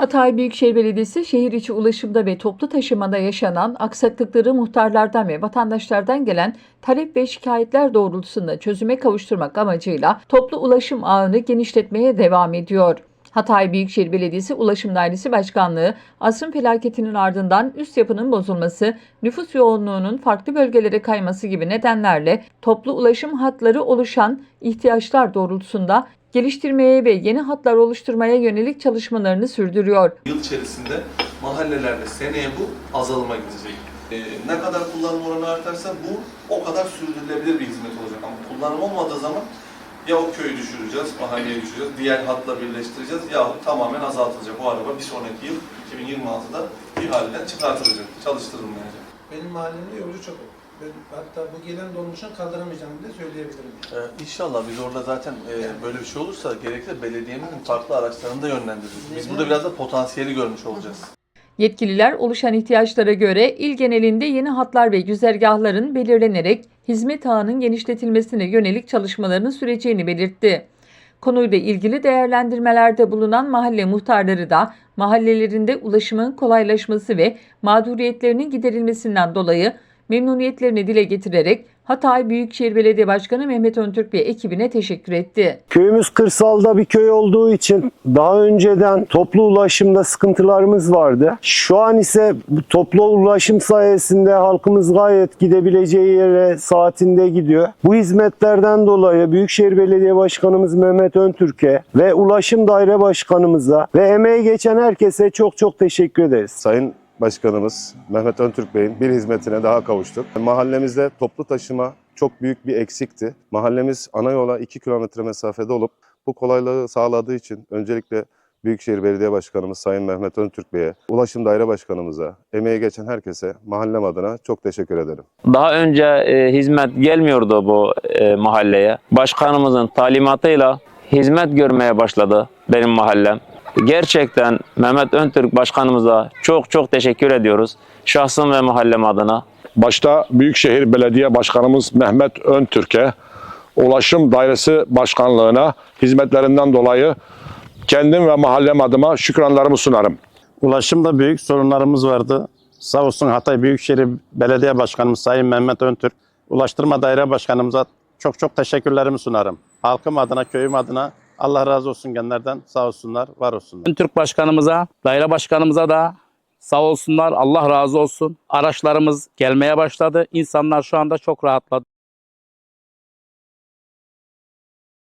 Hatay Büyükşehir Belediyesi şehir içi ulaşımda ve toplu taşımada yaşanan aksaklıkları muhtarlardan ve vatandaşlardan gelen talep ve şikayetler doğrultusunda çözüme kavuşturmak amacıyla toplu ulaşım ağını genişletmeye devam ediyor. Hatay Büyükşehir Belediyesi Ulaşım Dairesi Başkanlığı, asrın felaketinin ardından üst yapının bozulması, nüfus yoğunluğunun farklı bölgelere kayması gibi nedenlerle toplu ulaşım hatları oluşan ihtiyaçlar doğrultusunda geliştirmeye ve yeni hatlar oluşturmaya yönelik çalışmalarını sürdürüyor. Yıl içerisinde mahallelerde seneye bu azalıma gidecek. Ee, ne kadar kullanım oranı artarsa bu o kadar sürdürülebilir bir hizmet olacak. Ama kullanım olmadığı zaman ya o köyü düşüreceğiz, mahalleye düşüreceğiz, diğer hatla birleştireceğiz ya tamamen azaltılacak. O araba bir sonraki yıl 2026'da bir halden çıkartılacak, çalıştırılmayacak. Benim mahallemde yolcu çok olur. Ben hatta bu gelen dolmuşun kaldıramayacağımı bile söyleyebilirim. Ee, inşallah biz orada zaten e, böyle bir şey olursa gerekirse belediyenin farklı araçlarını da yönlendiririz. Biz burada biraz da potansiyeli görmüş olacağız. Yetkililer oluşan ihtiyaçlara göre il genelinde yeni hatlar ve güzergahların belirlenerek hizmet ağının genişletilmesine yönelik çalışmalarının süreceğini belirtti. Konuyla ilgili değerlendirmelerde bulunan mahalle muhtarları da mahallelerinde ulaşımın kolaylaşması ve mağduriyetlerinin giderilmesinden dolayı memnuniyetlerini dile getirerek Hatay Büyükşehir Belediye Başkanı Mehmet Öntürk ve ekibine teşekkür etti. Köyümüz kırsalda bir köy olduğu için daha önceden toplu ulaşımda sıkıntılarımız vardı. Şu an ise bu toplu ulaşım sayesinde halkımız gayet gidebileceği yere saatinde gidiyor. Bu hizmetlerden dolayı Büyükşehir Belediye Başkanımız Mehmet Öntürk'e ve Ulaşım Daire Başkanımıza ve emeği geçen herkese çok çok teşekkür ederiz. Sayın Başkanımız Mehmet Öntürk Bey'in bir hizmetine daha kavuştuk. Mahallemizde toplu taşıma çok büyük bir eksikti. Mahallemiz ana yola 2 kilometre mesafede olup bu kolaylığı sağladığı için öncelikle Büyükşehir Belediye Başkanımız Sayın Mehmet Öntürk Bey'e, Ulaşım Daire Başkanımıza, emeği geçen herkese mahallem adına çok teşekkür ederim. Daha önce e, hizmet gelmiyordu bu e, mahalleye. Başkanımızın talimatıyla hizmet görmeye başladı benim mahallem. Gerçekten Mehmet Öntürk başkanımıza çok çok teşekkür ediyoruz. Şahsım ve mahallem adına. Başta Büyükşehir Belediye Başkanımız Mehmet Öntürk'e, Ulaşım Dairesi Başkanlığı'na hizmetlerinden dolayı kendim ve mahallem adıma şükranlarımı sunarım. Ulaşımda büyük sorunlarımız vardı. Sağ olsun Hatay Büyükşehir Belediye Başkanımız Sayın Mehmet Öntürk, Ulaştırma Daire Başkanımıza çok çok teşekkürlerimi sunarım. Halkım adına, köyüm adına Allah razı olsun genlerden sağ olsunlar, var olsunlar. Türk Başkanımıza, daire başkanımıza da sağ olsunlar, Allah razı olsun. Araçlarımız gelmeye başladı. İnsanlar şu anda çok rahatladı.